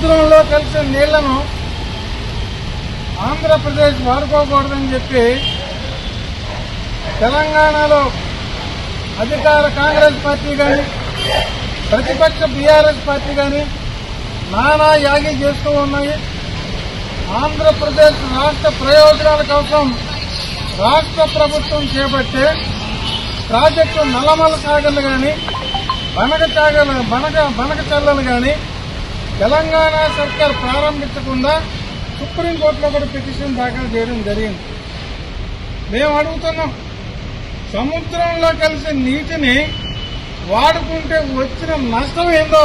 సముద్రంలో కలిసిన నీళ్ళను ఆంధ్రప్రదేశ్ వాడుకోకూడదని చెప్పి తెలంగాణలో అధికార కాంగ్రెస్ పార్టీ కానీ ప్రతిపక్ష బీఆర్ఎస్ పార్టీ కానీ నానా యాగి చేస్తూ ఉన్నాయి. ఆంధ్రప్రదేశ్ రాష్ట్ర ప్రయోజనాల కోసం రాష్ట్ర ప్రభుత్వం చేపట్టే ప్రాజెక్టు నల్లమల సాగర్లు కానీ బనక చాగలు బనక బనక చల్లలు కానీ తెలంగాణ సర్కార్ ప్రారంభించకుండా సుప్రీంకోర్టులో కూడా పిటిషన్ దాఖలు చేయడం జరిగింది. మేము అడుగుతున్నాం సముద్రంలో కలిసే నీటిని వాడుకుంటే వచ్చిన నష్టం ఏందో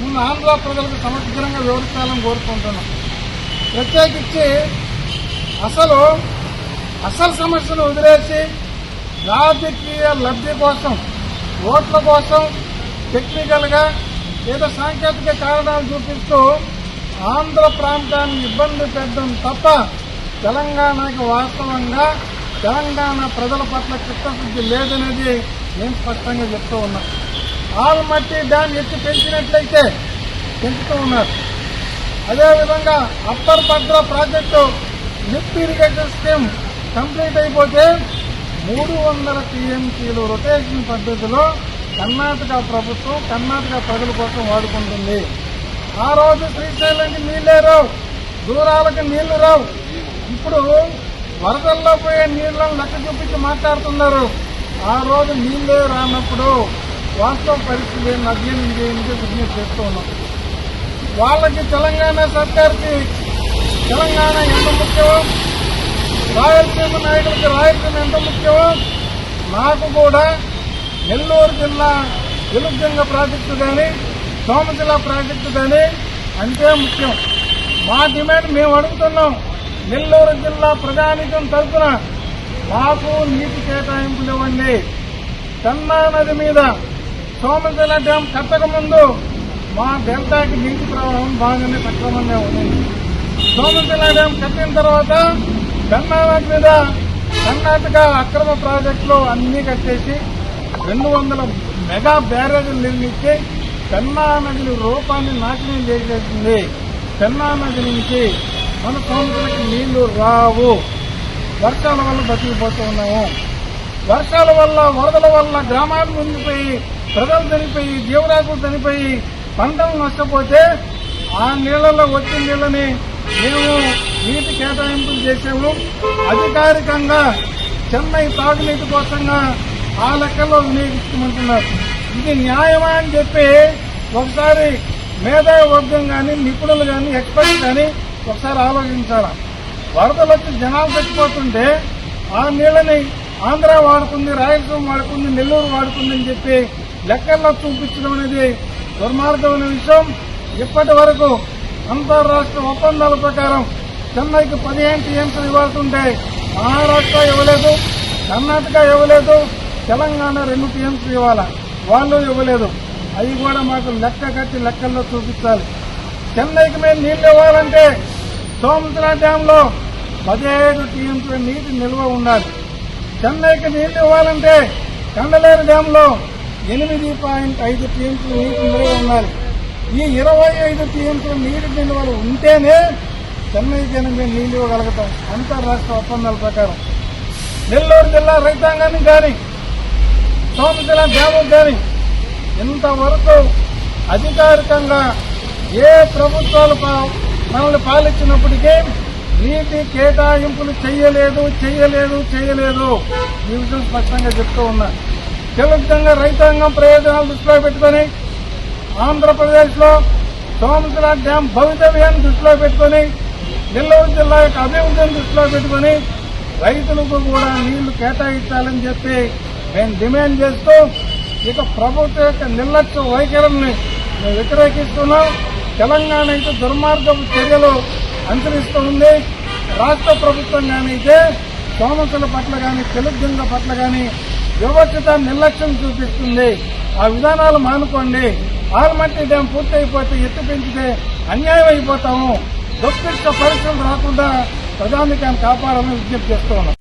ముందు ఆంధ్ర ప్రజలకు సమగ్రంగా వివరించాలని కోరుకుంటున్నాం. ప్రత్యేకించి అసలు అసలు సమస్యను వదిలేసి రాజకీయ లబ్ధి కోసం ఓట్ల కోసం టెక్నికల్గా ఏదో సాంకేతిక కారణాలు చూపిస్తూ ఆంధ్ర ప్రాంతాన్ని ఇబ్బంది పెట్టడం తప్ప తెలంగాణకి వాస్తవంగా తెలంగాణ ప్రజల పట్ల చిత్తశుద్ధి లేదనేది నేను స్పష్టంగా చెప్తూ ఉన్నా. ఆల్మట్టి డ్యామ్ ఎత్తి పెంచినట్లయితే పెంచుతూ ఉన్నారు. అదేవిధంగా upper Bhadra project lift irrigation scheme complete అయిపోతే మూడు వందల టీఎంసీలు రొటేషన్ పద్ధతిలో కర్ణాటక ప్రభుత్వం కర్ణాటక ప్రజల కోసం వాడుకుంటుంది. ఆ రోజు శ్రీశైలంకి నీళ్ళే రావు దూరాలకు నీళ్ళు రావు. ఇప్పుడు వరదల్లో పోయే నీళ్ళను లెక్క చూపించి మాట్లాడుతున్నారు. ఆ రోజు నీళ్ళే రానప్పుడు వాస్తవ పరిస్థితి అధ్యయనం చేయించి విజ్ఞప్తి చేస్తూ ఉన్నాం. వాళ్ళకి తెలంగాణ సర్కార్కి తెలంగాణ ఎంత ముఖ్యమో? రాయలసీమ నాయకులకి రాయలసీమ ఎంత ముఖ్యమో? నాకు కూడా నెల్లూరు జిల్లా వెలుగంగ ప్రాజెక్టు కానీ సోమశిల ప్రాజెక్టు కానీ అంతే ముఖ్యం. మా డిమాండ్ మేము అడుగుతున్నాం. నెల్లూరు జిల్లా ప్రజానికం తరఫున మాకు నీటి కేటాయింపులు ఇవ్వండి. కన్నా నది మీద సోమశిల డ్యాం కట్టకముందు మా డెల్టాకి నీటి ప్రవాహం బాగానే సక్రమంగా ఉంది. సోమశిల డ్యాం కట్టిన తర్వాత కన్నా నది మీద కర్ణాటక అక్రమ ప్రాజెక్టులు అన్నీ కట్టేసి రెండు వందల మెగా బ్యారేజీలు నిర్మిస్తే పెన్నా నదిని రూపాన్ని నాశనం చేసేసింది. పెన్నా నది నుంచి మన సముద్రానికి నీళ్ళు రావు. వర్షాల వల్ల బతికిపోతూ ఉన్నాము వర్షాల వల్ల వరదల వల్ల గ్రామాలు మునిగిపోయి ప్రజలు చనిపోయి జీవరాశులు చనిపోయి పంటలు నష్టపోతే ఆ నీళ్ళలో వచ్చిన నీళ్ళని మేము నీటి కేటాయింపులు చేసాము అధికారికంగా చెన్నై తాగునీటి కోసంగా ఆ లెక్కల్లో వినియోగించమంటున్నారు ఇది న్యాయమా అని చెప్పి ఒకసారి మేధావి వర్గం కానీ నిపుణులు కానీ ఎక్స్పర్ట్స్ కానీ ఒకసారి ఆలోచించాలా? వరదలు వచ్చి జనాలు చచ్చిపోతుంటే ఆ నీళ్ళని ఆంధ్ర వాడుకుంది రాయలసీమ వాడుకుంది నెల్లూరు వాడుకుంది అని చెప్పి లెక్కల్లో చూపించడం అనేది దుర్మార్గమైన విషయం. ఇప్పటి వరకు అంతర్రాష్ట్ర ఒప్పందాల ప్రకారం చెన్నైకి పదిహేను టీఎంసీలు ఇవ్వాల్సింటే మహారాష్ట్ర ఇవ్వలేదు కర్ణాటక ఇవ్వలేదు తెలంగాణ రెండు టీఎంసీ ఇవ్వాలా? వాళ్ళు ఇవ్వలేదు. అవి కూడా మాకు లెక్క కట్టి లెక్కల్లో చూపించాలి. చెన్నైకి మేము నీళ్ళు ఇవ్వాలంటే సోమశిల డ్యాంలో పదిహేడు టీఎంసీ నీటి నిల్వ ఉండాలి. చెన్నైకి నీళ్ళు ఇవ్వాలంటే కండలేరు డ్యాంలో ఎనిమిది పాయింట్ ఐదు టీఎంసీ నీటి నిల్వ ఉండాలి. ఈ ఇరవై ఐదు టీఎంసీ నీటి నిల్వలు ఉంటేనే చెన్నైకి మేము నీళ్ళు ఇవ్వగలుగుతాం. అంతర్రాష్ట్ర ఒప్పందాల ప్రకారం. నెల్లూరు జిల్లా రైతాంగానికి కానీ సోమశిల డ్యాము కానీ ఇంతవరకు అధికారికంగా ఏ ప్రభుత్వాలు పా- మనల్ని పాలించినప్పటికీ నీటి కేటాయింపులు చెయ్యలేదు చెయ్యలేదు చెయ్యలేదు. ఈ విషయం స్పష్టంగా చెప్తూ ఉన్నా. తెలుగుగా రైతాంగం ప్రయోజనాలు దృష్టిలో పెట్టుకొని ఆంధ్రప్రదేశ్లో సోమశిల డ్యాం భవితవ్యాన్ని దృష్టిలో పెట్టుకొని నెల్లూరు జిల్లా యొక్క అభివృద్ధిని దృష్టిలో పెట్టుకొని రైతులకు కూడా నీళ్ళు కేటాయించాలని చెప్పి మేము డిమాండ్ చేస్తూ ఇక ప్రభుత్వ యొక్క నిర్లక్ష్య వైఖరిని మేము వ్యతిరేకిస్తున్నాం. తెలంగాణ అయితే దుర్మార్గపు చర్యలు అనుసరిస్తూ ఉంది. రాష్ట్ర ప్రభుత్వం కానీ అయితే సోమసుల పట్ల కానీ తెలుగు పట్ల కానీ వివక్షత నిర్లక్ష్యం చూపిస్తుంది. ఆ విధానాలు మానుకోండి. ఆల్మట్టి డ్యాం పూర్తి అయిపోతే ఎత్తు పెంచితే అన్యాయం అయిపోతాము. దుష్కృష్ట పరిస్థితులు రాకుండా ప్రజానికాన్ని కాపాడాలని విజ్ఞప్తి చేస్తూ ఉన్నాం.